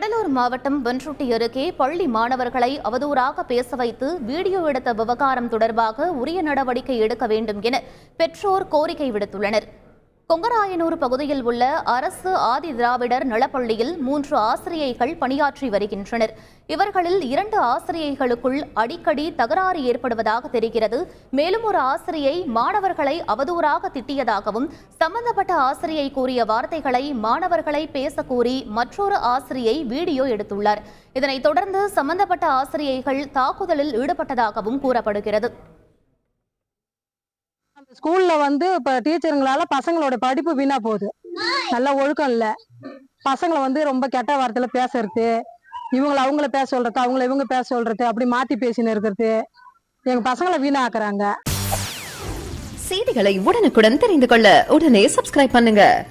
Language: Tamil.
கடலூர் மாவட்டம் பன்ருட்டி அருகே பள்ளி மாணவர்களை அவதூறாக பேச வைத்து வீடியோ எடுத்த விவகாரம் தொடர்பாக உரிய நடவடிக்கை எடுக்க வேண்டும் என பெற்றோர் கோரிக்கை விடுத்துள்ளனர். கொங்கராயனூர் பகுதியில் உள்ள அரசு ஆதி திராவிடர் நலப்பள்ளியில் மூன்று ஆசிரியைகள் பணியாற்றி வருகின்றனர். இவர்களில் இரண்டு ஆசிரியைகளுக்குள் அடிக்கடி தகராறு ஏற்படுவதாக தெரிகிறது. மேலும் ஒரு ஆசிரியை மாணவர்களை அவதூறாக திட்டியதாகவும் சம்பந்தப்பட்ட ஆசிரியை கூறிய வார்த்தைகளை மாணவர்களை பேசக்கூறி மற்றொரு ஆசிரியை வீடியோ எடுத்துள்ளார். இதனைத் தொடர்ந்து சம்பந்தப்பட்ட ஆசிரியைகள் தாக்குதலில் ஈடுபட்டதாகவும் கூறப்படுகிறது. ஸ்கூல்ல வந்து இப்ப டீச்சருங்களால பசங்களோட படிப்பு வீணா போகுது. நல்ல ஒழுக்கம் இல்ல. பசங்களை வந்து ரொம்ப கெட்ட வார்த்தையில பேசுறது இவங்கள அவங்கள பேச சொல்றது அவங்கள இவங்க பேச சொல்றது அப்படி மாத்தி பேசின்னு இருக்கிறது எங்க பசங்களை வீணாக்குறாங்க. செய்திகளை உடனுக்குடன் தெரிந்து கொள்ள உடனே சப்ஸ்கிரைப் பண்ணுங்க.